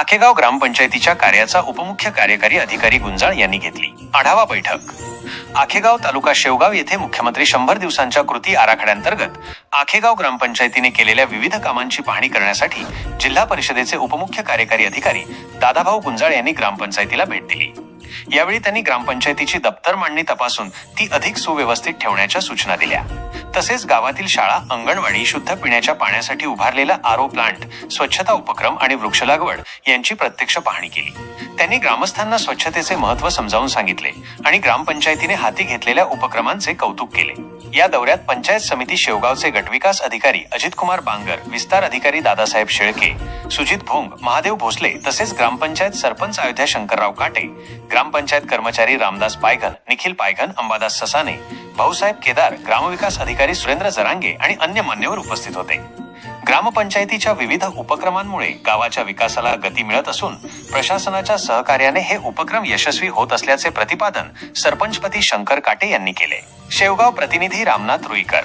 आखेगाव ग्रामपंचायतीच्या कार्याचा उपमुख्य कार्यकारी अधिकारी गुंजाळ यांनी घेतली. आढावा बैठक. आखेगाव तालुका शेवगाव येथे मुख्यमंत्री शंभर दिवसांच्या कृती आराखड्यांतर्गत आखेगाव ग्रामपंचायतीने केलेल्या विविध कामांची पाहणी करण्यासाठी जिल्हा परिषदेचे उपमुख्य कार्यकारी अधिकारी दादाभाऊ गुंजाळ यांनी ग्रामपंचायतीला भेट दिली. यावेळी त्यांनी ग्रामपंचायतीची दप्तर मांडणी तपासून ती अधिक सुव्यवस्थित ठेवण्याच्या सूचना दिल्या. तसेच गावातील शाळा अंगणवाडी शुद्ध पिण्याच्या पाण्यासाठी उभारलेला आरो प्लांट स्वच्छता उपक्रम आणि वृक्ष लागवड यांची प्रत्यक्ष पाहणी केली. त्यांनी ग्रामस्थांना स्वच्छतेचे महत्त्व समजावून सांगितले आणि ग्रामपंचायतीने हाती घेतलेल्या उपक्रमांचे कौतुक केले. या दौऱ्यात पंचायत समिती शेवगावचे गटविकास अधिकारी अजित कुमार बांगर विस्तार अधिकारी दादासाहेब शेळके सुजित भोंग महादेव भोसले तसेच ग्रामपंचायत सरपंच अयोध्या शंकरराव काटे ग्रामपंचायत कर्मचारी रामदास पायघन निखिल पायघन अंबादास ससाने भाऊसाहेब केदार ग्रामविकास अधिकारी सुरेंद्र जरांगे आणि अन्य मान्यवर उपस्थित होते. ग्रामपंचायतीच्या विविध उपक्रमांमुळे गावाच्या विकासाला गती मिळत असून प्रशासनाच्या सहकार्याने हे उपक्रम यशस्वी होत असल्याचे प्रतिपादन सरपंचपती शंकर काटे यांनी केले. शेवगाव प्रतिनिधी रामनाथ रुईकर.